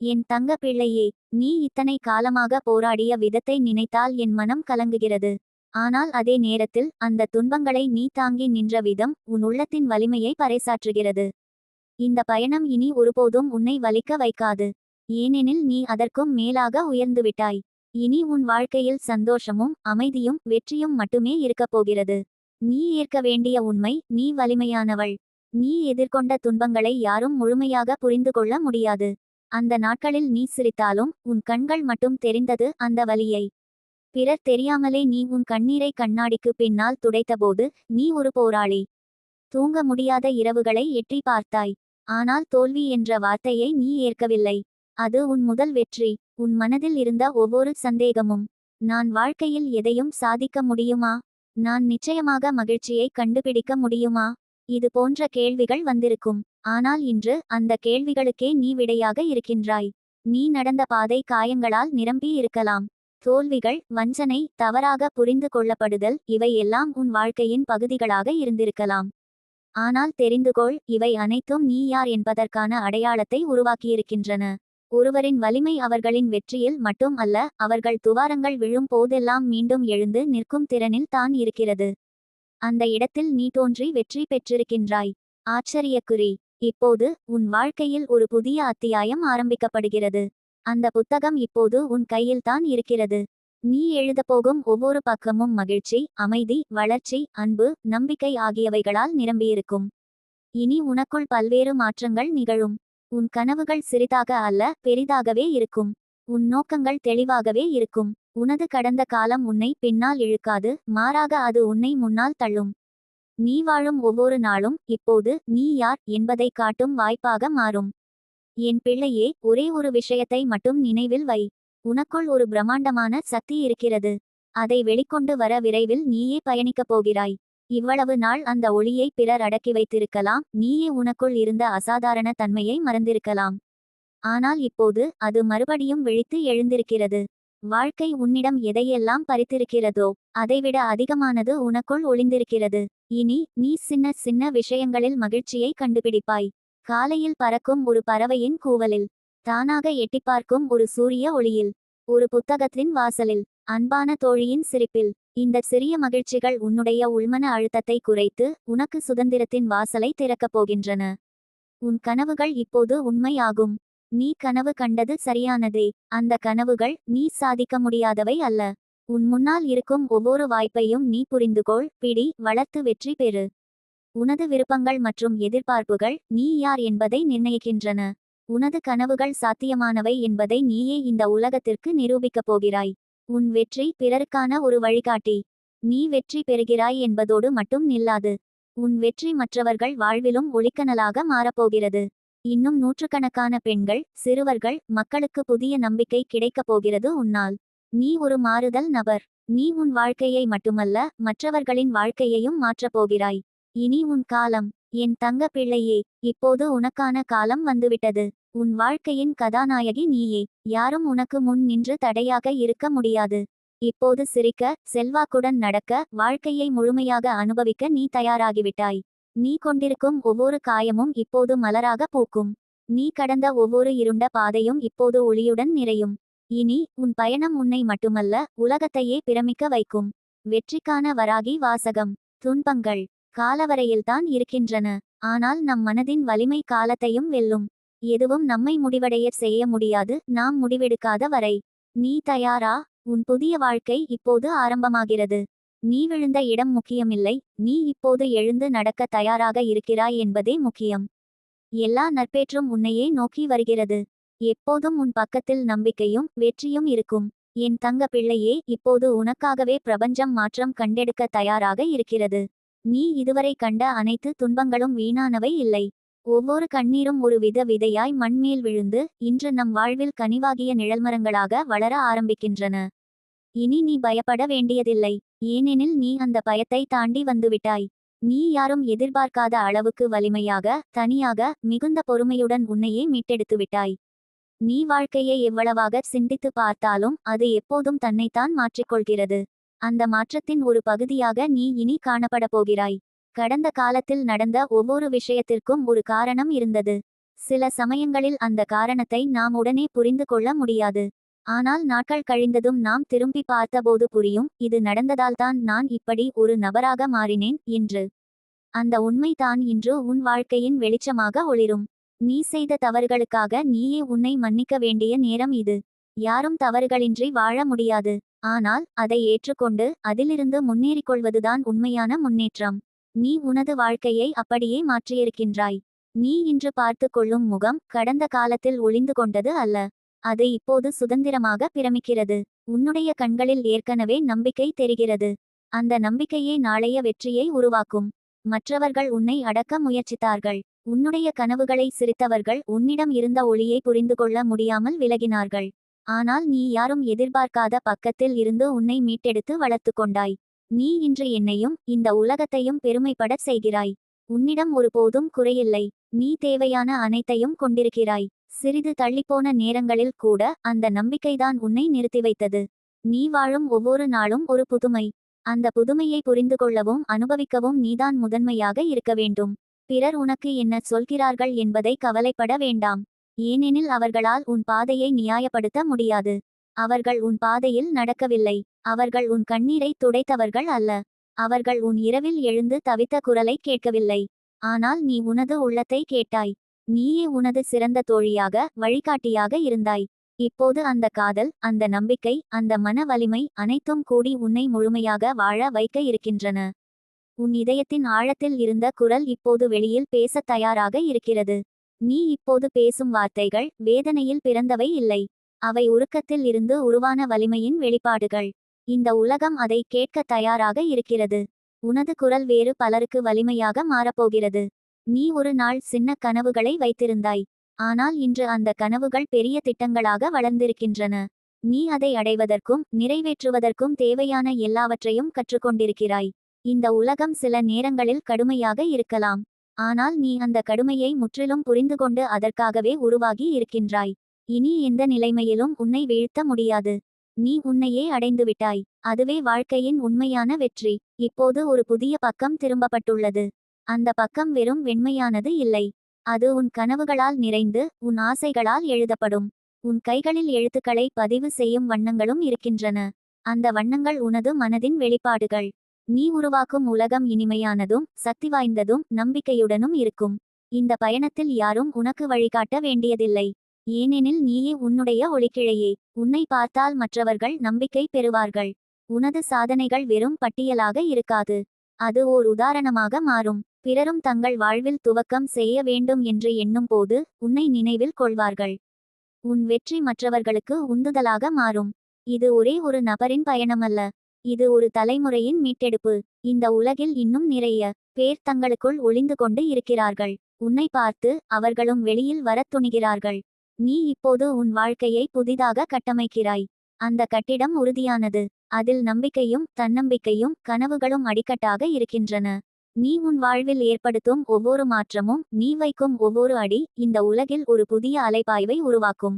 என் தங்க பிள்ளையே நீ இத்தனை காலமாக போராடிய விதத்தை நினைத்தால் என் மனம் கலங்குகிறது. ஆனால் அதே நேரத்தில் அந்த துன்பங்களை நீ தாங்கி நின்ற விதம் உன் உள்ளத்தின் வலிமையை பறைசாற்றுகிறது. இந்த பயணம் இனி ஒருபோதும் உன்னை வலிக்க வைக்காது. ஏனெனில் நீ அதற்கும் மேலாக உயர்ந்துவிட்டாய் இனி உன் வாழ்க்கையில் சந்தோஷமும் அமைதியும் வெற்றியும் மட்டுமே இருக்கப் போகிறது. நீ ஏற்க வேண்டிய உண்மை நீ வலிமையானவள். நீ எதிர்கொண்ட துன்பங்களை யாரும் முழுமையாக புரிந்து கொள்ள முடியாது. அந்த நாட்களில் நீ சிரித்தாலும் உன் கண்கள் மட்டும் தெரிந்தது அந்த வலியை. பிறர் தெரியாமலே நீ உன் கண்ணீரை கண்ணாடிக்கு பின்னால் துடைத்தபோது நீ ஒரு போராளி. தூங்க முடியாத இரவுகளை எட்டி பார்த்தாய். ஆனால் தோல்வி என்ற வார்த்தையை நீ ஏற்கவில்லை. அது உன் முதல் வெற்றி. உன் மனதில் இருந்த ஒவ்வொரு சந்தேகமும் நான் வாழ்க்கையில் எதையும் சாதிக்க முடியுமா? நான் நிச்சயமாக மகிழ்ச்சியை கண்டுபிடிக்க முடியுமா? இது போன்ற கேள்விகள் வந்திருக்கும். ஆனால் இன்று அந்த கேள்விகளுக்கே நீ விடையாக இருக்கின்றாய். நீ நடந்த பாதை காயங்களால் நிரம்பி இருக்கலாம். தோல்விகள் வஞ்சனை தவறாக புரிந்து கொள்ளப்படுதல் இவை எல்லாம் உன் வாழ்க்கையின் பகுதிகளாக இருந்திருக்கலாம். ஆனால் தெரிந்துகொள் இவை அனைத்தும் நீ யார் என்பதற்கான அடையாளத்தை உருவாக்கியிருக்கின்றன. ஒருவரின் வலிமை அவர்களின் வெற்றியில் மட்டும் அல்ல அவர்கள் துவாரங்கள் விழும் போதெல்லாம் மீண்டும் எழுந்து நிற்கும் திறனில் தான் இருக்கிறது. அந்த இடத்தில் நீ தோன்றி வெற்றி பெற்றிருக்கின்றாய். ஆச்சரியக்குறி. இப்போது உன் வாழ்க்கையில் ஒரு புதிய அத்தியாயம் ஆரம்பிக்கப்படுகிறது. அந்த புத்தகம் இப்போது உன் கையில்தான் இருக்கிறது. நீ எழுதப்போகும் ஒவ்வொரு பக்கமும் மகிழ்ச்சி அமைதி வளர்ச்சி அன்பு நம்பிக்கை ஆகியவைகளால் நிரம்பியிருக்கும். இனி உனக்குள் பல்வேறு மாற்றங்கள் நிகழும். உன் கனவுகள் சிறிதாக அல்ல பெரிதாகவே இருக்கும். உன் நோக்கங்கள் தெளிவாகவே இருக்கும். உனது கடந்த காலம் உன்னை பின்னால் இழுக்காது மாறாக அது உன்னை முன்னால் தள்ளும். நீ வாழும் ஒவ்வொரு நாளும் இப்போது நீ யார் என்பதை காட்டும் வாய்ப்பாக மாறும். என் பிள்ளையே ஒரே ஒரு விஷயத்தை மட்டும் நினைவில் வை. உனக்குள் ஒரு பிரம்மாண்டமான சக்தி இருக்கிறது. அதை வெளிக்கொண்டு வர விரைவில் நீயே பயணிக்கப் போகிறாய். இவ்வளவு நாள் அந்த ஒளியை பிறர் அடக்கி வைத்திருக்கலாம். நீயே உனக்குள் இருந்த அசாதாரண தன்மையை மறந்திருக்கலாம். ஆனால் இப்போது அது மறுபடியும் விழித்து எழுந்திருக்கிறது. வாழ்க்கை உன்னிடம் எதையெல்லாம் பறித்திருக்கிறதோ அதைவிட அதிகமானது உனக்குள் ஒளிந்திருக்கிறது. இனி நீ சின்ன சின்ன விஷயங்களில் மகிழ்ச்சியை கண்டுபிடிப்பாய். காலையில் பறக்கும் ஒரு பறவையின் கூவலில் தானாக எட்டிப்பார்க்கும் ஒரு சூரிய ஒளியில் ஒரு புத்தகத்தின் வாசலில் அன்பான தோழியின் சிரிப்பில். இந்த சிறிய மகிழ்ச்சிகள் உன்னுடைய உள்மன அழுத்தத்தை குறைத்து உனக்கு சுதந்திரத்தின் வாசலை திறக்கப் போகின்றன. உன் கனவுகள் இப்போது உண்மையாகும். நீ கனவு கண்டது சரியானதே. அந்த கனவுகள் நீ சாதிக்க முடியாதவை அல்ல. உன் முன்னால் இருக்கும் ஒவ்வொரு வாய்ப்பையும் நீ புரிந்துகொள் பிடி வளர்த்து வெற்றி பெறு. உனது விருப்பங்கள் மற்றும் எதிர்பார்ப்புகள் நீ யார் என்பதை நிர்ணயிக்கின்றன. உனது கனவுகள் சாத்தியமானவை என்பதை நீயே இந்த உலகத்திற்கு நிரூபிக்கப் போகிறாய். உன் வெற்றி பிறருக்கான ஒரு வழிகாட்டி. நீ வெற்றி பெறுகிறாய் என்பதோடு மட்டும் நில்லாது. உன் வெற்றி மற்றவர்கள் வாழ்விலும் ஒளிக்கனலாக மாறப்போகிறது. இன்னும் நூற்றுக்கணக்கான பெண்கள் சிறுவர்கள் மக்களுக்கு புதிய நம்பிக்கை கிடைக்கப் போகிறது உன்னால். நீ ஒரு மாறுதல் நபர். நீ உன் வாழ்க்கையை மட்டுமல்ல மற்றவர்களின் வாழ்க்கையையும் மாற்றப் போகிறாய். இனி உன் காலம். என் தங்க பிள்ளையே இப்போது உனக்கான காலம் வந்துவிட்டது. உன் வாழ்க்கையின் கதாநாயகி நீயே. யாரும் உனக்கு முன் நின்று தடையாக இருக்க முடியாது. இப்போது சிரிக்க செல்வாக்குடன் நடக்க வாழ்க்கையை முழுமையாக அனுபவிக்க நீ தயாராகிவிட்டாய். நீ கொண்டிருக்கும் ஒவ்வொரு காயமும் இப்போது மலராக பூக்கும். நீ கடந்த ஒவ்வொரு இருண்ட பாதையும் இப்போது ஒளியுடன் நிறையும். இனி உன் பயணம் உன்னை மட்டுமல்ல உலகத்தையே பிரமிக்க வைக்கும். வெற்றிக்கான வராகி வாசகம். துன்பங்கள் காலவரையில்தான் இருக்கின்றன. ஆனால் நம் மனதின் வலிமை காலத்தையும் வெல்லும். எதுவும் நம்மை முடிவடைய செய்ய முடியாது நாம் முடிவெடுக்காத வரை. நீ தயாரா? உன் புதிய வாழ்க்கை இப்போது ஆரம்பமாகிறது. நீ விழுந்த இடம் முக்கியமில்லை நீ இப்போது எழுந்து நடக்க தயாராக இருக்கிறாய் என்பதே முக்கியம். எல்லா நற்பேற்றும் உன்னையே நோக்கி வருகிறது. எப்போதும் உன் பக்கத்தில் நம்பிக்கையும் வெற்றியும் இருக்கும். என் தங்க பிள்ளையே இப்போது உனக்காகவே பிரபஞ்சம் மாற்றம் கண்டெடுக்க தயாராக இருக்கிறது. நீ இதுவரை கண்ட அனைத்து துன்பங்களும் வீணானவை இல்லை. ஒவ்வொரு கண்ணீரும் ஒரு வித விதையாய் மண்மேல் விழுந்து இன்று நம் வாழ்வில் கனிவாகிய நிழல்மரங்களாக வளர ஆரம்பிக்கின்றன. இனி நீ பயப்பட வேண்டியதில்லை. ஏனெனில் நீ அந்த பயத்தை தாண்டி வந்துவிட்டாய். நீ யாரும் எதிர்பார்க்காத அளவுக்கு வலிமையாக தனியாக மிகுந்த பொறுமையுடன் உன்னையே மீட்டெடுத்து விட்டாய். நீ வாழ்க்கையை எவ்வளவாக சிந்தித்து பார்த்தாலும் அது எப்போதும் தன்னைத்தான் மாற்றிக்கொள்கிறது. அந்த மாற்றத்தின் ஒரு பகுதியாக நீ இனி காணப்பட போகிறாய். கடந்த காலத்தில் நடந்த ஒவ்வொரு விஷயத்திற்கும் ஒரு காரணம் இருந்தது. சில சமயங்களில் அந்த காரணத்தை நாம் உடனே புரிந்து கொள்ள முடியாது. ஆனால் நாட்கள் கழிந்ததும் நாம் திரும்பி பார்த்தபோது புரியும் இது நடந்ததால்தான் நான் இப்படி ஒரு நபராக மாறினேன் என்று. அந்த உண்மைதான் இன்று உன் வாழ்க்கையின் வெளிச்சமாக ஒளிரும். நீ செய்த தவறுகளுக்காக நீயே உன்னை மன்னிக்க வேண்டிய நேரம் இது. யாரும் தவறுகளின்றி வாழ முடியாது. ஆனால் அதை ஏற்றுக்கொண்டு அதிலிருந்து முன்னேறிக் கொள்வதுதான் உண்மையான முன்னேற்றம். நீ உனது வாழ்க்கையை அப்படியே மாற்றியிருக்கின்றாய். நீ இன்று பார்த்து கொள்ளும் முகம் கடந்த காலத்தில் ஒளிந்து கொண்டது அல்ல. அது இப்போது சுதந்திரமாக பிரமிக்கிறது. உன்னுடைய கண்களில் ஏற்கனவே நம்பிக்கை தெரிகிறது. அந்த நம்பிக்கையே நாளைய வெற்றியை உருவாக்கும். மற்றவர்கள் உன்னை அடக்க முயற்சித்தார்கள். உன்னுடைய கனவுகளை சிரித்தவர்கள் உன்னிடம் இருந்த ஒளியை புரிந்து கொள்ள முடியாமல் விலகினார்கள். ஆனால் நீ யாரும் எதிர்பார்க்காத பக்கத்தில் இருந்து உன்னை மீட்டெடுத்து வளர்த்து கொண்டாய். நீ இன்று என்னையும் இந்த உலகத்தையும் பெருமைப்படச் செய்கிறாய். உன்னிடம் ஒருபோதும் குறையில்லை. நீ தேவையான அனைத்தையும் கொண்டிருக்கிறாய். சிறிது தள்ளிப்போன நேரங்களில் கூட அந்த நம்பிக்கைதான் உன்னை நிறுத்தி வைத்தது. நீ வாழும் ஒவ்வொரு நாளும் ஒரு புதுமை. அந்த புதுமையை புரிந்து கொள்ளவும் அனுபவிக்கவும் நீதான் முதன்மையாக இருக்க வேண்டும். பிறர் உனக்கு என்ன சொல்கிறார்கள் என்பதை கவலைப்பட வேண்டாம். ஏனெனில் அவர்களால் உன் பாதையை நியாயப்படுத்த முடியாது. அவர்கள் உன் பாதையில் நடக்கவில்லை. அவர்கள் உன் கண்ணீரை துடைத்தவர்கள் அல்ல. அவர்கள் உன் இரவில் எழுந்து தவித்த குரலை கேட்கவில்லை. ஆனால் நீ உனது உள்ளத்தை கேட்டாய். நீயே உனது சிறந்த தோழியாக வழிகாட்டியாக இருந்தாய். இப்போது அந்த காதல் அந்த நம்பிக்கை அந்த மன வலிமை அனைத்தும் கூடி உன்னை முழுமையாக வாழ வைக்க இருக்கின்றன. உன் இதயத்தின் ஆழத்தில் இருந்த குரல் இப்போது வெளியில் பேசத் தயாராக இருக்கிறது. நீ இப்போது பேசும் வார்த்தைகள் வேதனையில் பிறந்தவை இல்லை. அவை உருக்கத்தில் இருந்து உருவான வலிமையின் வெளிப்பாடுகள். இந்த உலகம் அதை கேட்க தயாராக இருக்கிறது. உனது குரல் வேறு பலருக்கு வலிமையாக மாறப்போகிறது. நீ ஒரு நாள் சின்ன கனவுகளை வைத்திருந்தாய். ஆனால் இன்று அந்த கனவுகள் பெரிய திட்டங்களாக வளர்ந்திருக்கின்றன. நீ அதை அடைவதற்கும் நிறைவேற்றுவதற்கும் தேவையான எல்லாவற்றையும் கற்றுக்கொண்டிருக்கிறாய். இந்த உலகம் சில நேரங்களில் கடுமையாக இருக்கலாம். ஆனால் நீ அந்த கடுமையை முற்றிலும் புரிந்து கொண்டு அதற்காகவே உருவாகி இருக்கின்றாய். இனி எந்த நிலைமையிலும் உன்னை வீழ்த்த முடியாது. நீ உன்னையே அடைந்துவிட்டாய். அதுவே வாழ்க்கையின் உண்மையான வெற்றி. இப்போது ஒரு புதிய பக்கம் திரும்பப்பட்டுள்ளது. அந்த பக்கம் வெறும் வெண்மையானது இல்லை. அது உன் கனவுகளால் நிறைந்து உன் ஆசைகளால் எழுதப்படும். உன் கைகளில் எழுத்துக்களை பதிவு செய்யும் வண்ணங்களும் இருக்கின்றன. அந்த வண்ணங்கள் உனது மனதின் வெளிப்பாடுகள். நீ உருவாக்கும் உலகம் இனிமையானதும் சக்தி வாய்ந்ததும் நம்பிக்கையுடனும் இருக்கும். இந்த பயணத்தில் யாரும் உனக்கு வழிகாட்ட வேண்டியதில்லை. ஏனெனில் நீயே உன்னுடைய ஒளிக்கிழையே. உன்னை பார்த்தால் மற்றவர்கள் நம்பிக்கை பெறுவார்கள். உனது சாதனைகள் வெறும் பட்டியலாக இருக்காது. அது ஓர் உதாரணமாக மாறும். பிறரும் தங்கள் வாழ்வில் துவக்கம் செய்ய வேண்டும் என்று எண்ணும் போது உன்னை நினைவில் கொள்வார்கள். உன் வெற்றி மற்றவர்களுக்கு உந்துதலாக மாறும். இது ஒரே ஒரு நபரின் பயணமல்ல. இது ஒரு தலைமுறையின் மீட்டெடுப்பு. இந்த உலகில் இன்னும் நிறைய பேர் தங்களுக்குள் ஒளிந்து கொண்டு இருக்கிறார்கள். உன்னை பார்த்து அவர்களும் வெளியில் வரத் துணிகிறார்கள். நீ இப்போது உன் வாழ்க்கையை புதிதாக கட்டமைக்கிறாய். அந்த கட்டிடம் உறுதியானது. அதில் நம்பிக்கையும் தன்னம்பிக்கையும் கனவுகளும் அடிக்கட்டாக இருக்கின்றன. நீ உன் வாழ்வில் ஏற்படுத்தும் ஒவ்வொரு மாற்றமும் நீ வைக்கும் ஒவ்வொரு அடி இந்த உலகில் ஒரு புதிய அலைபாய்வை உருவாக்கும்.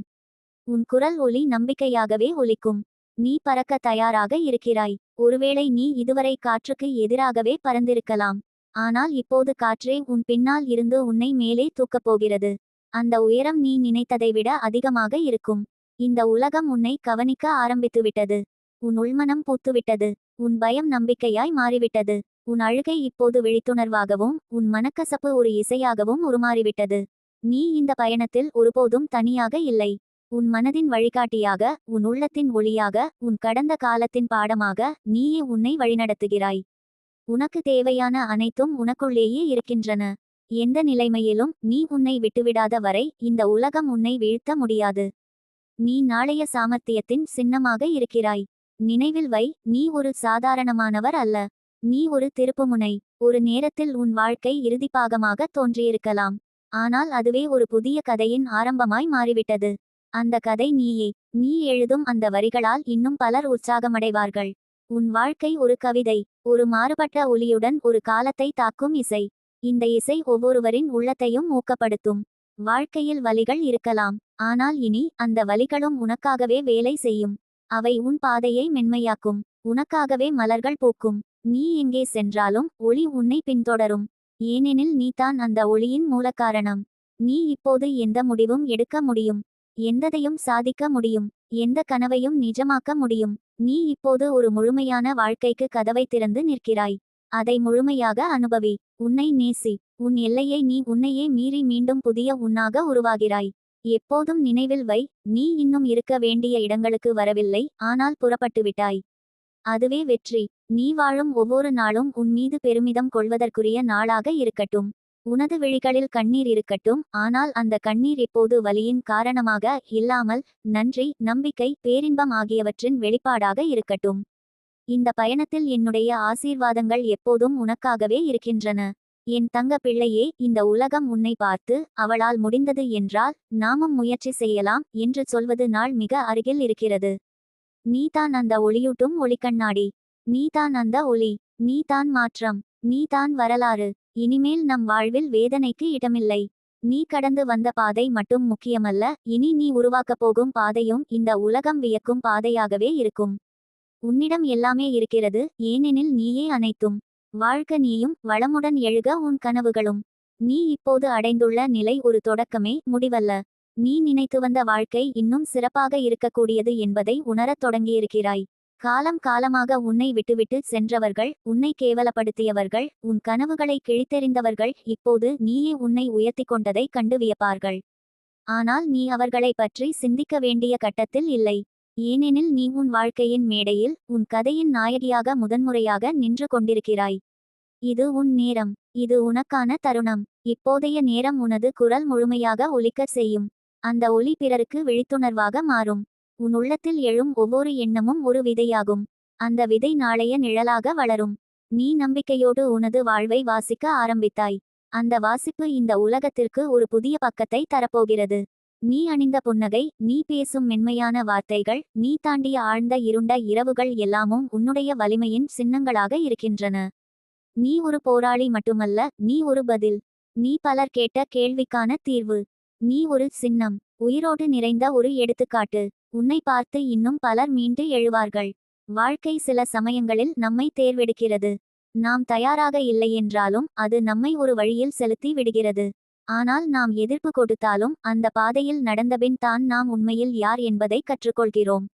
உன் குரல் ஒலி நம்பிக்கையாகவே ஒலிக்கும். நீ பறக்க தயாராக இருக்கிறாய். ஒருவேளை நீ இதுவரை காற்றுக்கு எதிராகவே பறந்திருக்கலாம். ஆனால் இப்போது காற்றே உன் பின்னால் இருந்து உன்னை மேலே தூக்கப் போகிறது. அந்த உயரம் நீ நினைத்ததை விட அதிகமாக இருக்கும். இந்த உலகம் உன்னை கவனிக்க ஆரம்பித்துவிட்டது. உன் உள்மனம் பூத்துவிட்டது. உன் பயம் நம்பிக்கையாய் மாறிவிட்டது. உன் அழுகை இப்போது விழித்துணர்வாகவும் உன் மனக்கசப்பு ஒரு இசையாகவும் உருமாறிவிட்டது. நீ இந்த பயணத்தில் ஒருபோதும் தனியாக இல்லை. உன் மனதின் வழிகாட்டியாக உன் உள்ளத்தின் ஒளியாக உன் கடந்த காலத்தின் பாடமாக நீயே உன்னை வழிநடத்துகிறாய். உனக்கு தேவையான அனைத்தும் உனக்குள்ளேயே இருக்கின்றன. எந்த நிலைமையிலும் நீ உன்னை விட்டுவிடாத வரை இந்த உலகம் உன்னை வீழ்த்த முடியாது. நீ நாளைய சாமர்த்தியத்தின் சின்னமாக இருக்கிறாய். நினைவில் வை நீ ஒரு சாதாரணமானவர் அல்ல. நீ ஒரு திருப்புமுனை ஒரு நேரத்தில் உன் வாழ்க்கை இறுதிப்பாகமாக தோன்றியிருக்கலாம். ஆனால் அதுவே ஒரு புதிய கதையின் ஆரம்பமாய் மாறிவிட்டது. அந்த கதை நீயே நீ எழுதும் அந்த வரிகளால் இன்னும் பலர் உற்சாகமடைவார்கள். உன் வாழ்க்கை ஒரு கவிதை ஒரு மாறுபட்ட ஒலியுடன் ஒரு காலத்தை தாக்கும் இசை. இந்த இசை ஒவ்வொருவரின் உள்ளத்தையும் ஊக்கப்படுத்தும். வாழ்க்கையில் வலிகள் இருக்கலாம் ஆனால் இனி அந்த வலிகளும் உனக்காகவே வேலை செய்யும். அவை உன் பாதையை மென்மையாக்கும் உனக்காகவே மலர்கள் பூக்கும். நீ எங்கே சென்றாலும் ஒளி உன்னை பின்தொடரும். ஏனெனில் நீதான் அந்த ஒளியின் மூலக்காரணம். நீ இப்போது எந்த முடிவும் எடுக்க முடியும்? எந்ததையும் சாதிக்க முடியும்? எந்த கனவையும் நிஜமாக்க முடியும்? நீ இப்போது ஒரு முழுமையான வாழ்க்கைக்கு கதவை திறந்து நிற்கிறாய். அதை முழுமையாக அனுபவி. உன்னை நேசி. உன் எல்லையை நீ உன்னையே மீறி மீண்டும் புதிய உன்னாக உருவாகிறாய். எப்போதும் நினைவில் வை. நீ இன்னும் இருக்க வேண்டிய இடங்களுக்கு வரவில்லை. ஆனால் புறப்பட்டுவிட்டாய். அதுவே வெற்றி. நீ வாழும் ஒவ்வொரு நாளும் உன் மீது பெருமிதம் கொள்வதற்குரிய நாளாக இருக்கட்டும். உனது விழிகளில் கண்ணீர் இருக்கட்டும். ஆனால் அந்த கண்ணீர் இப்போது வலியின் காரணமாக இல்லாமல் நன்றி நம்பிக்கை பேரின்பம் ஆகியவற்றின் வெளிப்பாடாக இருக்கட்டும். இந்த பயணத்தில் என்னுடைய ஆசீர்வாதங்கள் எப்போதும் உனக்காகவே இருக்கின்றன. என் தங்க பிள்ளையே இந்த உலகம் உன்னை பார்த்து அவளால் முடிந்தது என்றால் நாமும் முயற்சி செய்யலாம் என்று சொல்வது நாள் மிக அருகில் இருக்கிறது. நீதான் அந்த ஒளியூட்டும் ஒளிக்கண்ணாடி நீதான் அந்த ஒளி. நீதான் மாற்றம். நீதான் வரலாறு. இனிமேல் நம் வாழ்வில் வேதனைக்கு இடமில்லை. நீ கடந்து வந்த பாதை மட்டும் முக்கியமல்ல. இனி நீ உருவாக்கப் போகும் பாதையும் இந்த உலகம் வியக்கும் பாதையாகவே இருக்கும். உன்னிடம் எல்லாமே இருக்கிறது. ஏனெனில் நீயே அனைத்தும். வாழ்க்க நீயும். வளமுடன் எழுக உன் கனவுகளும். நீ இப்போது அடைந்துள்ள நிலை ஒரு தொடக்கமே. முடிவல்ல. நீ நினைத்து வந்த வாழ்க்கை இன்னும் சிறப்பாக இருக்கக்கூடியது என்பதை உணரத் தொடங்கியிருக்கிறாய். காலம் காலமாக உன்னை விட்டுவிட்டு சென்றவர்கள் உன்னை கேவலப்படுத்தியவர்கள் உன் கனவுகளை கிழித்தெறிந்தவர்கள் இப்போது நீயே உன்னை உயர்த்தி கொண்டதை கண்டு வியப்பார்கள். ஆனால் நீ அவர்களை பற்றி சிந்திக்க வேண்டிய கட்டத்தில் இல்லை. ஏனெனில் நீ உன் வாழ்க்கையின் மேடையில் உன் கதையின் நாயகியாக முதன்முறையாக நின்று கொண்டிருக்கிறாய். இது உன் நேரம் இது உனக்கான தருணம். இப்போதைய நேரம் உனது குரல் முழுமையாக ஒலிக்கச் செய்யும். அந்த ஒலி பிறருக்கு விழித்துணர்வாக மாறும். உன் உள்ளத்தில் எழும் ஒவ்வொரு எண்ணமும் ஒரு விதையாகும். அந்த விதை நாளைய நிழலாக வளரும். நீ நம்பிக்கையோடு உனது வாழ்வை வாசிக்க ஆரம்பித்தாய். அந்த வாசிப்பு இந்த உலகத்திற்கு ஒரு புதிய பக்கத்தை தரப்போகிறது. நீ அணிந்த புன்னகை நீ பேசும் மென்மையான வார்த்தைகள் நீ தாண்டிய ஆழ்ந்த இருண்ட இரவுகள் எல்லாமும் உன்னுடைய வலிமையின் சின்னங்களாக இருக்கின்றன. நீ ஒரு போராளி மட்டுமல்ல நீ ஒரு பதில். நீ பலர் கேட்ட கேள்விக்கான தீர்வு. நீ ஒரு சின்னம் உயிரோடு நிறைந்த ஒரு எடுத்துக்காட்டு. உன்னை பார்த்து இன்னும் பலர் மீண்டு எழுவார்கள். வாழ்க்கை சில சமயங்களில் நம்மை தேர்வெடுக்கிறது. நாம் தயாராக இல்லையென்றாலும் அது நம்மை ஒரு வழியில் செலுத்தி விடுகிறது. ஆனால் நாம் எதிர்ப்பு கொடுத்தாலும் அந்த பாதையில் நடந்தபின் தான் நாம் உண்மையில் யார் என்பதை கற்றுக்கொள்கிறோம்.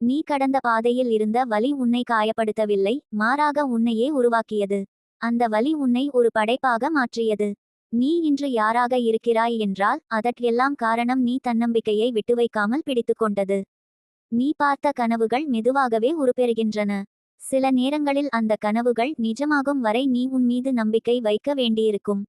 நீ கடந்த பாதையில் இருந்த வலி உன்னை காயப்படுத்தவில்லை மாறாக உன்னையே உருவாக்கியது. அந்த வலி உன்னை ஒரு படைப்பாக மாற்றியது. நீ இன்று யாராக இருக்கிறாய் என்றால் அதற்கெல்லாம் காரணம் நீ தன்னம்பிக்கையை விட்டு வைக்காமல் பிடித்து கொண்டது நீ பார்த்த கனவுகள் மெதுவாகவே உருப்பெறுகின்றன. சில நேரங்களில் அந்த கனவுகள் நிஜமாகும் வரை நீ உன் மீது நம்பிக்கை வைக்க வேண்டியிருக்கும்.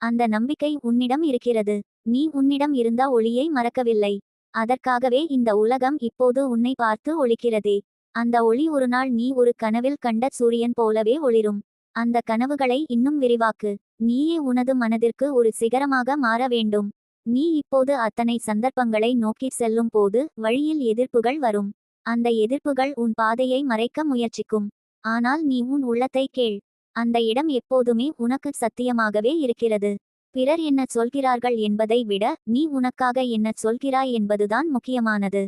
அந்த நம்பிக்கை உன்னிடம் இருக்கிறது. நீ உன்னிடம் இருந்த ஒளியை மறக்கவில்லை. அதற்காகவே இந்த உலகம் இப்போது உன்னை பார்த்து ஒளிக்கிறதே. அந்த ஒளி ஒருநாள் நீ ஒரு கனவில் கண்ட சூரியன் போலவே ஒளிரும். அந்த கனவுகளை இன்னும் விரிவாக்கு. நீயே உனது மனதிற்கு ஒரு சிகரமாக மாற வேண்டும். நீ இப்போது அத்தனை சந்தர்ப்பங்களை நோக்கி செல்லும் போது வழியில் எதிர்ப்புகள் வரும். அந்த எதிர்ப்புகள் உன் பாதையை மறைக்க முயற்சிக்கும். ஆனால் நீ உன் உள்ளத்தை கேள். அந்த இடம் எப்போதுமே உனக்கு சத்தியமாகவே இருக்கிறது. பிறர் என்ன சொல்கிறார்கள் என்பதை விட நீ உனக்காக என்ன சொல்கிறாய் என்பதுதான் முக்கியமானது.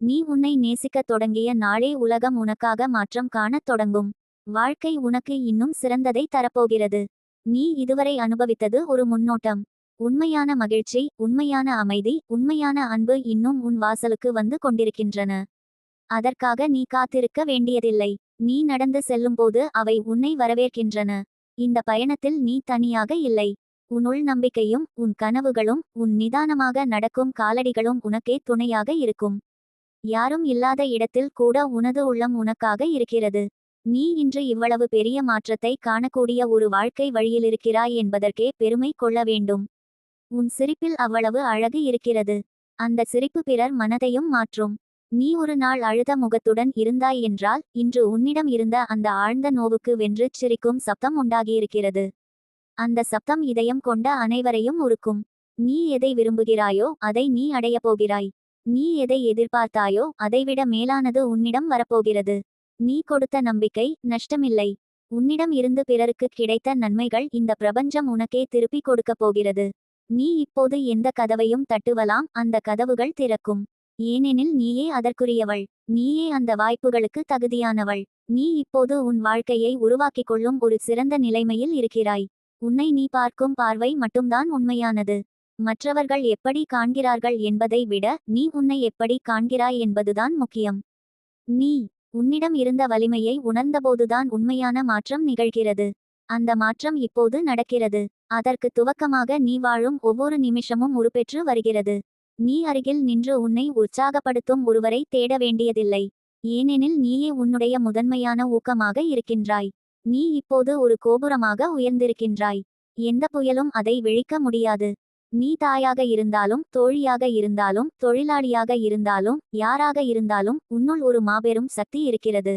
நீ உன்னை நேசிக்கத் தொடங்கிய நாளே உலகம் உனக்காக மாற்றம் காணத் தொடங்கும். வாழ்க்கை உனக்கு இன்னும் சிறந்ததை தரப்போகிறது. நீ இதுவரை அனுபவித்தது ஒரு முன்னோட்டம். உண்மையான மகிழ்ச்சி உண்மையான அமைதி உண்மையான அன்பு இன்னும் உன் வாசலுக்கு வந்து கொண்டிருக்கின்றன. அதற்காக நீ காத்திருக்க வேண்டியதில்லை. நீ நடந்து செல்லும்போது அவை உன்னை வரவேற்கின்றன. இந்த பயணத்தில் நீ தனியாக இல்லை. உன்னுள் நம்பிக்கையும் உன் கனவுகளும் உன் நிதானமாக நடக்கும் காலடிகளும் உனக்கே துணையாக இருக்கும். யாரும் இல்லாத இடத்தில் கூட உனது உள்ளம் உனக்காக இருக்கிறது. நீ இன்று இவ்வளவு பெரிய மாற்றத்தை காணக்கூடிய ஒரு வாழ்க்கை வழியிலிருக்கிறாய் என்பதற்கே பெருமை கொள்ள வேண்டும். உன் சிரிப்பில் அவ்வளவு அழகு இருக்கிறது. அந்த சிரிப்பு பிறர் மனதையும் மாற்றும். நீ ஒரு நாள் அழுத முகத்துடன் இருந்தாய் என்றால் இன்று உன்னிடம் இருந்த அந்த ஆழ்ந்த நோவுக்கு வென்று சிரிக்கும் சப்தம் உண்டாகியிருக்கிறது. அந்த சப்தம் இதயம் கொண்ட அனைவரையும் உருக்கும். நீ எதை விரும்புகிறாயோ அதை நீ அடையப் போகிறாய். நீ எதை எதிர்பார்த்தாயோ அதைவிட மேலானது உன்னிடம் வரப்போகிறது. நீ கொடுத்த நம்பிக்கை நஷ்டமில்லை. உன்னிடம் இருந்து பிறருக்கு கிடைத்த நன்மைகள் இந்த பிரபஞ்சம் உனக்கே திருப்பிக் கொடுக்கப் போகிறது. நீ இப்போது எந்த கதவையும் தட்டுவலாம் அந்த கதவுகள் திறக்கும். ஏனெனில் நீயே அதற்குரியவள். நீயே அந்த வாய்ப்புகளுக்கு தகுதியானவள். நீ இப்போது உன் வாழ்க்கையை உருவாக்கிக் கொள்ளும் ஒரு சிறந்த நிலைமையில் இருக்கிறாய். உன்னை நீ பார்க்கும் பார்வை மட்டும்தான் உண்மையானது. மற்றவர்கள் எப்படி காண்கிறார்கள் என்பதை விட நீ உன்னை எப்படி காண்கிறாய் என்பதுதான் முக்கியம். நீ உன்னிடம் இருந்த வலிமையை உணர்ந்தபோதுதான் உண்மையான மாற்றம் நிகழ்கிறது. அந்த மாற்றம் இப்போது நடக்கிறது. அதற்கு துவக்கமாக நீ வாழும் ஒவ்வொரு நிமிஷமும் உருப்பெற்று வருகிறது. நீ அருகில் நின்று உன்னை உற்சாகப்படுத்தும் ஒருவரை தேட வேண்டியதில்லை. ஏனெனில் நீயே உன்னுடைய முதன்மையான ஊக்கமாக இருக்கின்றாய். நீ இப்போது ஒரு கோபுரமாக உயர்ந்திருக்கின்றாய். எந்த புயலும் அதை விழிக்க முடியாது. நீ தாயாக இருந்தாலும் தோழியாக இருந்தாலும் தொழிலாளியாக இருந்தாலும் யாராக இருந்தாலும் உன்னுள் ஒரு மாபெரும் சக்தி இருக்கிறது.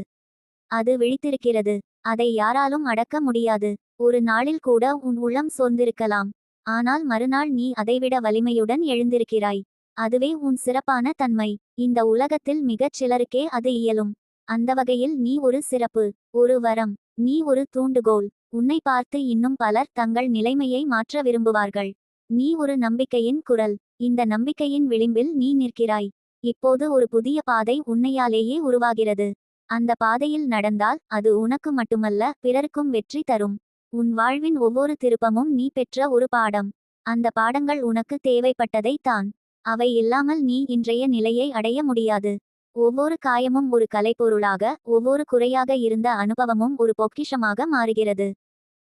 அது விழித்திருக்கிறது. அதை யாராலும் அடக்க முடியாது. ஒரு நாளில் கூட உன் உள்ளம் சோர்ந்திருக்கலாம். ஆனால் மறுநாள் நீ அதைவிட வலிமையுடன் எழுந்திருக்கிறாய். அதுவே உன் சிறப்பான தன்மை. இந்த உலகத்தில் மிகச் சிலருக்கே அது இயலும். அந்த வகையில் நீ ஒரு சிறப்பு ஒரு வரம் நீ ஒரு தூண்டுகோல். உன்னை பார்த்து இன்னும் பலர் தங்கள் நிலைமையை மாற்ற விரும்புவார்கள். நீ ஒரு நம்பிக்கையின் குரல். இந்த நம்பிக்கையின் விளிம்பில் நீ நிற்கிறாய். இப்போது ஒரு புதிய பாதை உன்னையாலேயே உருவாகிறது. அந்த பாதையில் நடந்தால் அது உனக்கு மட்டுமல்ல பிறருக்கும் வெற்றி தரும். உன் வாழ்வின் ஒவ்வொரு திருப்பமும் நீ பெற்ற ஒரு பாடம். அந்த பாடங்கள் உனக்கு தேவைப்பட்டதை தான். அவை இல்லாமல் நீ இன்றைய நிலையை அடைய முடியாது. ஒவ்வொரு காயமும் ஒரு கலைப்பொருளாக ஒவ்வொரு குறையாக இருந்த அனுபவமும் ஒரு பொக்கிஷமாக மாறுகிறது.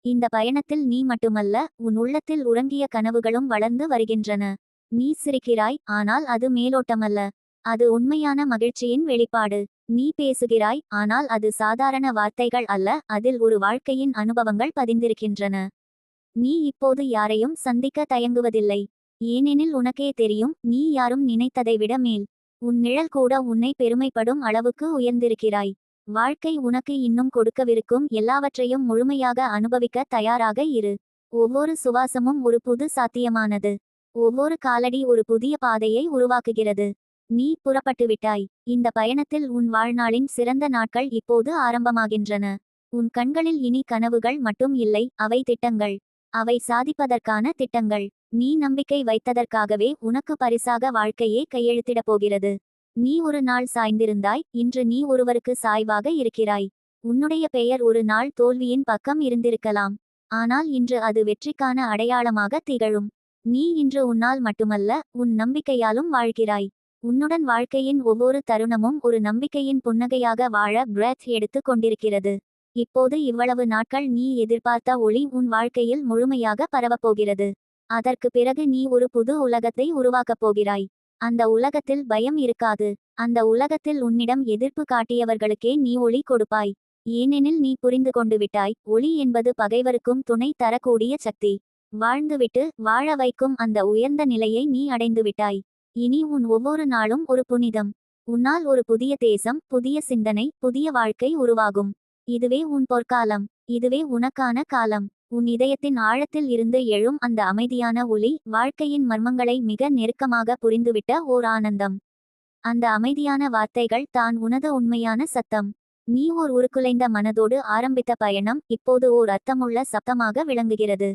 இந்த பயணத்தில் நீ மட்டுமல்ல உன் உள்ளத்தில் உறங்கிய கனவுகளும் வளர்ந்து வருகின்றன. நீ சிரிக்கிறாய் ஆனால் அது மேலோட்டமல்ல. அது உண்மையான மகிழ்ச்சியின் வெளிப்பாடு. நீ பேசுகிறாய் ஆனால் அது சாதாரண வார்த்தைகள் அல்ல அதில் ஒரு வாழ்க்கையின் அனுபவங்கள் பதிந்திருக்கின்றன. நீ இப்போது யாரையும் சந்திக்க தயங்குவதில்லை. ஏனெனில் உனக்கே தெரியும் நீ யாரும் நினைத்ததை விட மேல். உன் நிழல் கூட உன்னை பெருமைப்படும் அளவுக்கு உயர்ந்திருக்கிறாய். வாழ்க்கை உனக்கு இன்னும் கொடுக்கவிருக்கும் எல்லாவற்றையும் முழுமையாக அனுபவிக்க தயாராக இரு. ஒவ்வொரு சுவாசமும் ஒரு புது சாத்தியமானது. ஒவ்வொரு காலடி ஒரு புதிய பாதையை உருவாக்குகிறது. நீ புறப்பட்டுவிட்டாய் இந்த பயணத்தில் உன் வாழ்நாளின் சிறந்த நாட்கள் இப்போது ஆரம்பமாகின்றன. உன் கண்களில் இனி கனவுகள் மட்டும் இல்லை அவை திட்டங்கள். அவை சாதிப்பதற்கான திட்டங்கள். நீ நம்பிக்கை வைத்ததற்காகவே உனக்கு பரிசாக வாழ்க்கையே கையெழுத்திடப் போகிறது. நீ ஒரு நாள் சாய்ந்திருந்தாய் இன்று நீ ஒருவருக்கு சாய்வாக இருக்கிறாய். உன்னுடைய பெயர் ஒரு நாள் தோல்வியின் பக்கம் இருந்திருக்கலாம். ஆனால் இன்று அது வெற்றிக்கான அடையாளமாக திகழும். நீ இன்று உன்னால் மட்டுமல்ல உன் நம்பிக்கையாலும் வாழ்கிறாய். உன்னுடன் வாழ்க்கையின் ஒவ்வொரு தருணமும் ஒரு நம்பிக்கையின் புன்னகையாக வாழ பிரெத் எடுத்து கொண்டிருக்கிறது. இப்போது இவ்வளவு நாட்கள் நீ எதிர்பார்த்த ஒளி உன் வாழ்க்கையில் முழுமையாக பரவப்போகிறது அதற்கு பிறகு நீ ஒரு புது உலகத்தை உருவாக்கப் போகிறாய். அந்த உலகத்தில் பயம் இருக்காது. அந்த உலகத்தில் உன்னிடம் எதிர்ப்பு காட்டியவர்களுக்கே நீ ஒளி கொடுப்பாய். ஏனெனில் நீ புரிந்து கொண்டு விட்டாய். ஒளி என்பது பகைவருக்கும் துணை தரக்கூடிய சக்தி. வாழ்ந்துவிட்டு வாழ வைக்கும் அந்த உயர்ந்த நிலையை நீ அடைந்து விட்டாய். இனி உன் ஒவ்வொரு நாளும் ஒரு புனிதம். உன்னால் ஒரு புதிய தேசம் புதிய சிந்தனை புதிய வாழ்க்கை உருவாகும். இதுவே உன் பொற்காலம். இதுவே உனக்கான காலம். உன் இதயத்தின் ஆழத்தில் இருந்து எழும் அந்த அமைதியான ஒளி வாழ்க்கையின் மர்மங்களை மிக நெருக்கமாக புரிந்துவிட்ட ஓர் ஆனந்தம். அந்த அமைதியான வார்த்தைகள் தான் உனது உண்மையான சத்தம். நீ ஓர் உருக்குலைந்த மனதோடு ஆரம்பித்த பயணம் இப்போது ஓர் அர்த்தமுள்ள சப்தமாக விளங்குகிறது.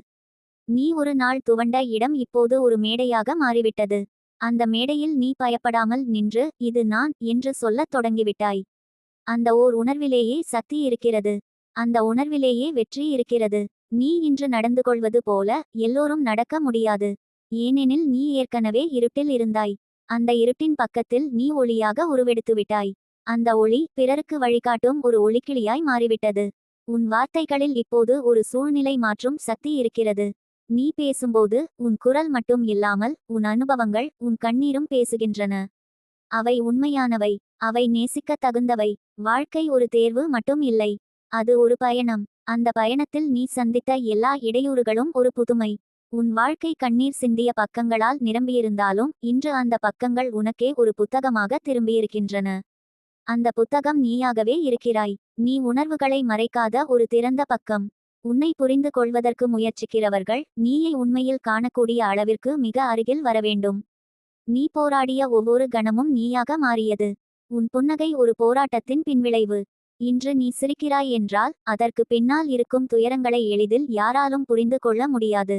நீ ஒரு நாள் துவண்ட இடம் இப்போது ஒரு மேடையாக மாறிவிட்டது. அந்த மேடையில் நீ பயப்படாமல் நின்று இது நான் என்று சொல்லத் தொடங்கிவிட்டாய். அந்த ஓர் உணர்விலேயே சக்தி இருக்கிறது. அந்த உணர்விலேயே வெற்றி இருக்கிறது. நீ இன்று நடந்து கொள்வது போல எல்லோரும் நடக்க முடியாது. ஏனெனில் நீ ஏற்கனவே இருட்டில் இருந்தாய். அந்த இருட்டின் பக்கத்தில் நீ ஒளியாக உருவெடுத்து விட்டாய். அந்த ஒளி பிறருக்கு வழிகாட்டும் ஒரு ஒளிக்கிளியாய் மாறிவிட்டது. உன் வார்த்தைகளில் இப்போது ஒரு சூழ்நிலை மாற்றும் சக்தி இருக்கிறது. நீ பேசும்போது உன் குரல் மட்டும் இல்லாமல் உன் அனுபவங்கள் உன் கண்ணீரும் பேசுகின்றன. அவை உண்மையானவை. அவை நேசிக்க தகுந்தவை வாழ்க்கை ஒரு தேர்வு மட்டும் இல்லை. அது ஒரு பயணம். அந்த பயணத்தில் நீ சந்தித்த எல்லா இடையூறுகளும் ஒரு புதுமை. உன் வாழ்க்கை கண்ணீர் சிந்திய பக்கங்களால் நிரம்பியிருந்தாலும் இன்று அந்த பக்கங்கள் உனக்கே ஒரு புத்தகமாக திரும்பியிருக்கின்றன. அந்த புத்தகம் நீயாகவே இருக்கிறாய். நீ உணர்வுகளை மறைக்காத ஒரு திறந்த பக்கம். உன்னை புரிந்து கொள்வதற்கு முயற்சிக்கிறவர்கள் நீயை உண்மையில் காணக்கூடிய அளவிற்கு மிக அருகில் வரவேண்டும் நீ போராடிய ஒவ்வொரு கணமும் நீயாக மாறியது. உன் புன்னகை ஒரு போராட்டத்தின் பின்விளைவு. இன்று நீ சிரிக்கிறாய் என்றால் அதற்கு பின்னால் இருக்கும் துயரங்களை எளிதில் யாராலும் புரிந்து கொள்ள முடியாது.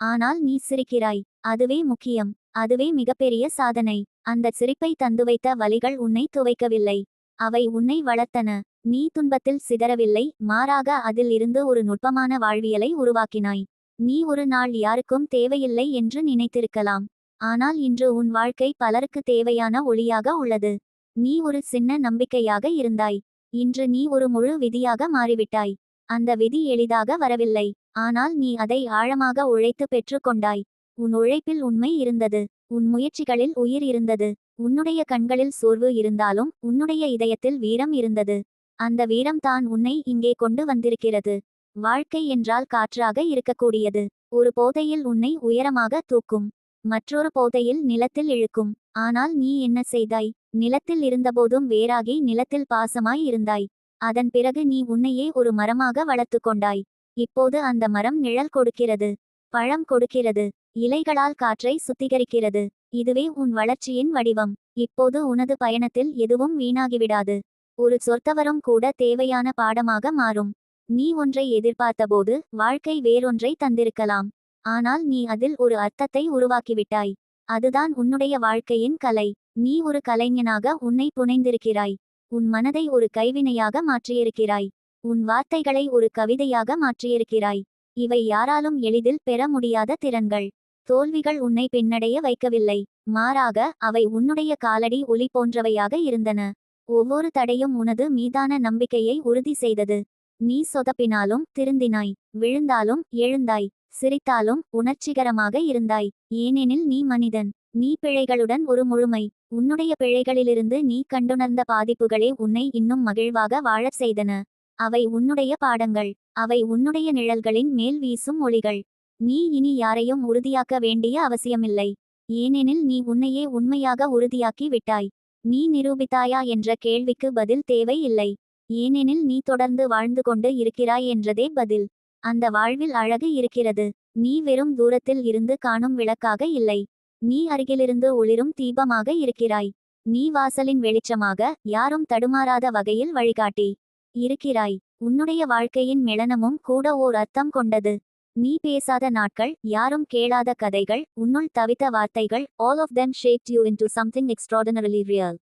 ஆனால் நீ சிரிக்கிறாய். அதுவே முக்கியம். அதுவே மிகப்பெரிய சாதனை. அந்த சிரிப்பை தந்து வைத்த வலிகள் உன்னை துவைக்கவில்லை. அவை உன்னை வளர்த்தன. நீ துன்பத்தில் சிதறவில்லை. மாறாக அதில் இருந்து ஒரு நுட்பமான வாழ்வியலை உருவாக்கினாய். நீ ஒரு நாள் யாருக்கும் தேவையில்லை என்று நினைத்திருக்கலாம். ஆனால் இன்று உன் வாழ்க்கை பலருக்கு தேவையான ஒளியாக உள்ளது. நீ ஒரு சின்ன நம்பிக்கையாக இருந்தாய். இன்று நீ ஒரு முழு விதியாக மாறிவிட்டாய். அந்த விதி எளிதாக வரவில்லை. ஆனால் நீ அதை ஆழமாக உழைத்து பெற்றுக்கொண்டாய் உன் உழைப்பில் உண்மை இருந்தது. உன் முயற்சிகளில் உயிர் இருந்தது. உன்னுடைய கண்களில் சோர்வு இருந்தாலும் உன்னுடைய இதயத்தில் வீரம் இருந்தது. அந்த வீரம் தான் உன்னை இங்கே கொண்டு வந்திருக்கிறது. வாழ்க்கை என்றால் காற்றாக இருக்கக்கூடியது. ஒரு போதையில் உன்னை உயரமாக தூக்கும். மற்றொரு போதையில் நிலத்தில் இழுக்கும். ஆனால் நீ என்ன செய்தாய்? நிலத்தில் இருந்தபோதும் வேறாகி நிலத்தில் பாசமாய் இருந்தாய். அதன் பிறகு நீ உன்னையே ஒரு மரமாக வளர்த்து கொண்டாய். இப்போது அந்த மரம் நிழல் கொடுக்கிறது. பழம் கொடுக்கிறது. இலைகளால் காற்றை சுத்திகரிக்கிறது. இதுவே உன் வளர்ச்சியின் வடிவம். இப்போது உனது பயணத்தில் எதுவும் வீணாகிவிடாது. ஒரு சொர்த்தவரும் கூட தேவையான பாடமாக மாறும். நீ ஒன்றை எதிர்பார்த்தபோது வாழ்க்கை வேறொன்றை தந்திருக்கலாம். ஆனால் நீ அதில் ஒரு அர்த்தத்தை உருவாக்கிவிட்டாய். அதுதான் உன்னுடைய வாழ்க்கையின் கலை. நீ ஒரு கலைஞனாக உன்னை புனைந்திருக்கிறாய். உன் மனதை ஒரு கைவினையாக மாற்றியிருக்கிறாய். உன் வார்த்தைகளை ஒரு கவிதையாக மாற்றியிருக்கிறாய். இவை யாராலும் எளிதில் பெற முடியாத திறன்கள். தோல்விகள் உன்னை பின்னடைய வைக்கவில்லை. மாறாக அவை உன்னுடைய காலடி ஒலி போன்றவையாக இருந்தன. ஒவ்வொரு தடையும் உனது மீதான நம்பிக்கையை உறுதி செய்தது. நீ சொதப்பினாலும் திருந்தினாய். விழுந்தாலும் எழுந்தாய். சிரித்தாலும் உணர்ச்சிகரமாக இருந்தாய். ஏனெனில் நீ மனிதன். நீ பிழைகளுடன் ஒரு முழுமை. உன்னுடைய பிழைகளிலிருந்து நீ கண்டுணர்ந்த பாதிப்புகளே உன்னை இன்னும் மகிழ்வாக வாழச் செய்தன. அவை உன்னுடைய பாடங்கள். அவை உன்னுடைய நிழல்களின் மேல் வீசும் ஒளிகள். நீ இனி யாரையும் உறுதியாக்க வேண்டிய அவசியமில்லை. ஏனெனில் நீ உன்னையே உண்மையாக உறுதியாக்கி விட்டாய். நீ நிரூபித்தாயா என்ற கேள்விக்கு பதில் தேவை இல்லை ஏனெனில் நீ தொடர்ந்து வாழ்ந்து கொண்டு இருக்கிறாய் என்றதே பதில். அந்த வாழ்வில் அழகு இருக்கிறது. நீ வெறும் தூரத்தில் இருந்து காணும் விளக்காக இல்லை. நீ அருகிலிருந்து ஒளிரும் தீபமாக இருக்கிறாய். நீ வாசலின் வெளிச்சமாக யாரும் தடுமாறாத வகையில் வழிகாட்டி இருக்கிறாய். உன்னுடைய வாழ்க்கையின் மெளனமும் கூட ஓர் அர்த்தம் கொண்டது. நீ பேசாத நாட்கள் யாரும் கேளாத கதைகள் உன்னுள் தவித்த வார்த்தைகள் all of them you in to something extraordinarily real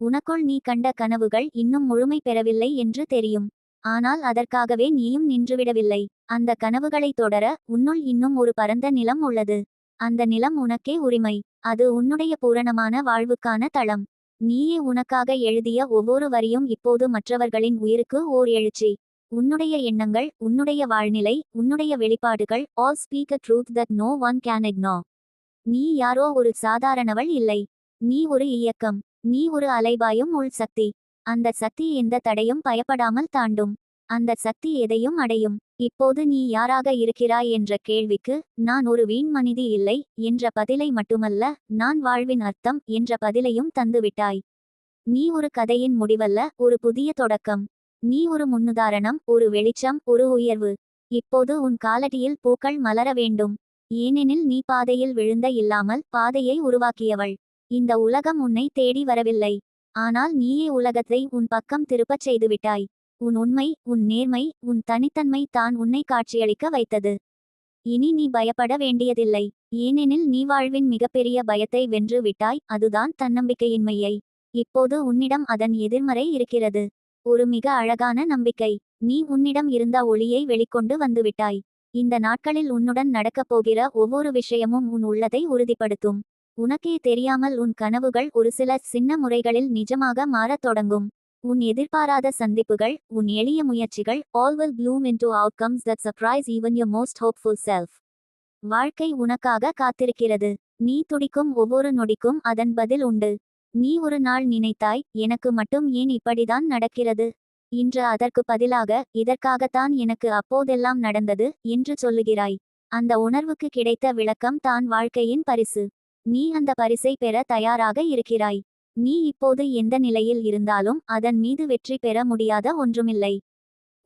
உனக்குள் நீ கண்ட கனவுகள் இன்னும் முழுமை பெறவில்லை என்று தெரியும். ஆனால் அதற்காகவே நீயும் நின்றுவிடவில்லை. அந்த கனவுகளை தொடர உன்னுள் இன்னும் ஒரு பரந்த நிலம் உள்ளது. அந்த நிலம் உனக்கே உரிமை. அது உன்னுடைய பூரணமான வாழ்வுக்கான தளம். நீயே உனக்காக எழுதிய ஒவ்வொரு வரியும் இப்போது மற்றவர்களின் உயிருக்கு ஓர் எழுச்சி. உன்னுடைய எண்ணங்கள் உன்னுடைய வாழ்நிலை உன்னுடைய வெளிப்பாடுகள் all speak a truth that no one can ignore நீ யாரோ ஒரு சாதாரணவள் இல்லை. நீ ஒரு இயக்கம். நீ ஒரு அலைபாயும் உள் சக்தி. அந்த சக்தி எந்த தடையும் பயப்படாமல் தாண்டும். அந்த சக்தி எதையும் அடையும். இப்போது நீ யாராக இருக்கிறாய் என்ற கேள்விக்கு நான் ஒரு வீண் மனிதி இல்லை என்ற பதிலை மட்டுமல்ல நான் வாழ்வின் அர்த்தம் என்ற பதிலையும் தந்துவிட்டாய். நீ ஒரு கதையின் முடிவல்ல ஒரு புதிய தொடக்கம். நீ ஒரு முன்னுதாரணம் ஒரு வெளிச்சம் ஒரு உயர்வு. இப்போது உன் காலடியில் பூக்கள் மலர வேண்டும். ஏனெனில் நீ பாதையில் விழுந்த இல்லாமல் பாதையை உருவாக்கியவள். இந்த உலகம் உன்னை தேடி வரவில்லை. ஆனால் நீயே உலகத்தை உன் பக்கம் திருப்பச் செய்துவிட்டாய். உன் உண்மை உன் நேர்மை உன் தனித்தன்மை தான் உன்னை காட்சியளிக்க வைத்தது. இனி நீ பயப்பட வேண்டியதில்லை. ஏனெனில் நீ வாழ்வின் மிகப்பெரிய பயத்தை வென்று விட்டாய். அதுதான் தன்னம்பிக்கையின்மையை. இப்போது உன்னிடம் அதன் எதிர்மறை இருக்கிறது. ஒரு மிக அழகான நம்பிக்கை. நீ உன்னிடம் இருந்த ஒளியை வெளிக்கொண்டு வந்துவிட்டாய். இந்த நாட்களில் உன்னுடன் நடக்கப் போகிற ஒவ்வொரு விஷயமும் உன் உள்ளதை உறுதிப்படுத்தும். உனக்கே தெரியாமல் உன் கனவுகள் ஒரு சில சின்ன முறைகளில் நிஜமாக மாறத் தொடங்கும். உன் எதிர்பாராத சந்திப்புகள் உன் எளிய முயற்சிகள் all will bloom out comes that surprise even your most hopeful self வாழ்க்கை உனக்காக காத்திருக்கிறது. நீ துடிக்கும் ஒவ்வொரு நொடிக்கும் அதன் பதில் உண்டு. நீ ஒரு நாள் நினைத்தாய் எனக்கு மட்டும் ஏன் இப்படிதான் நடக்கிறது? இன்று அதற்கு பதிலாக இதற்காகத்தான் எனக்கு அப்போதெல்லாம் நடந்தது என்று சொல்லுகிறாய். அந்த உணர்வுக்கு கிடைத்த விளக்கம் தான் வாழ்க்கையின் பரிசு. நீ அந்த பரிசை பெற தயாராக இருக்கிறாய். நீ இப்போது எந்த நிலையில் இருந்தாலும் அதன் மீது வெற்றி பெற முடியாத ஒன்றுமில்லை.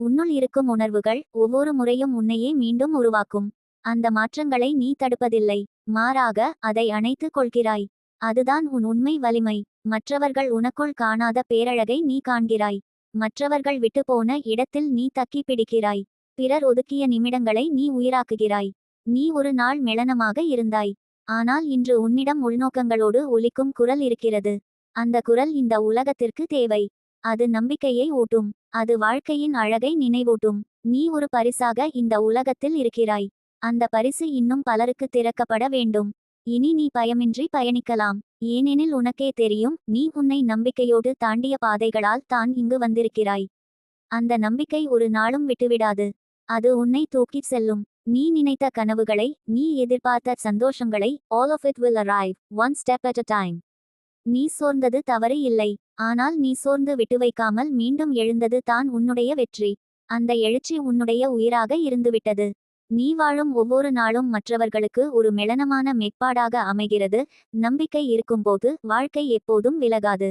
உன்னுள் இருக்கும் உணர்வுகள் ஒவ்வொரு முறையும் உன்னையே மீண்டும் உருவாக்கும். அந்த மாற்றங்களை நீ தடுப்பதில்லை. மாறாக அதை அணைத்துக் கொள்கிறாய். அதுதான் உன் உண்மை வலிமை. மற்றவர்கள் உனக்குள் காணாத பேரழகை நீ காண்கிறாய். மற்றவர்கள் விட்டுப்போன இடத்தில் நீ தக்கி பிடிக்கிறாய். பிறர் ஒதுக்கிய நிமிடங்களை நீ உயிராக்குகிறாய். நீ ஒரு நாள் மெளனமாக இருந்தாய். ஆனால் இன்று உன்னிடம் உள்நோக்கங்களோடு ஒலிக்கும் குரல் இருக்கிறது. அந்த குரல் இந்த உலகத்திற்கு தேவை. அது நம்பிக்கையை ஊட்டும். அது வாழ்க்கையின் அழகை நினைவூட்டும். நீ ஒரு பரிசாக இந்த உலகத்தில் இருக்கிறாய். அந்த பரிசு இன்னும் பலருக்கு திறக்கப்பட வேண்டும். இனி நீ பயமின்றி பயணிக்கலாம். ஏனெனில் உனக்கே தெரியும் நீ உன்னை நம்பிக்கையோடு தாண்டிய பாதைகளால் தான் இங்கு வந்திருக்கிறாய். அந்த நம்பிக்கை ஒரு நாளும் விட்டுவிடாது. அது உன்னை தூக்கிச் செல்லும். நீ நினைத்த கனவுகளை நீ எதிர்பார்த்த சந்தோஷங்களை all of it will arrive one step at a time நீ சோர்ந்தது தவறு இல்லை. ஆனால் நீ சோர்ந்து விட்டு வைக்காமல் மீண்டும் எழுந்தது தான் உன்னுடைய வெற்றி. அந்த எழுச்சி உன்னுடைய உயிராக இருந்துவிட்டது. நீ வாழும் ஒவ்வொரு நாளும் மற்றவர்களுக்கு ஒரு மெளனமான மேற்பாடாக அமைகிறது. நம்பிக்கை இருக்கும்போது வாழ்க்கை எப்போதும் விலகாது.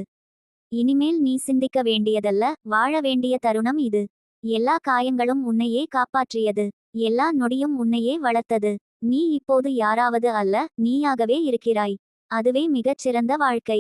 இனிமேல் நீ சிந்திக்க வேண்டியதல்ல வாழ வேண்டிய தருணம் இது. எல்லா காயங்களும் உன்னையே காப்பாற்றியது. எல்லா நொடியும் உன்னையே வளர்த்தது. நீ இப்போது யாராவது அல்ல நீயாகவே இருக்கிறாய். அதுவே மிகச் சிறந்த வாழ்க்கை.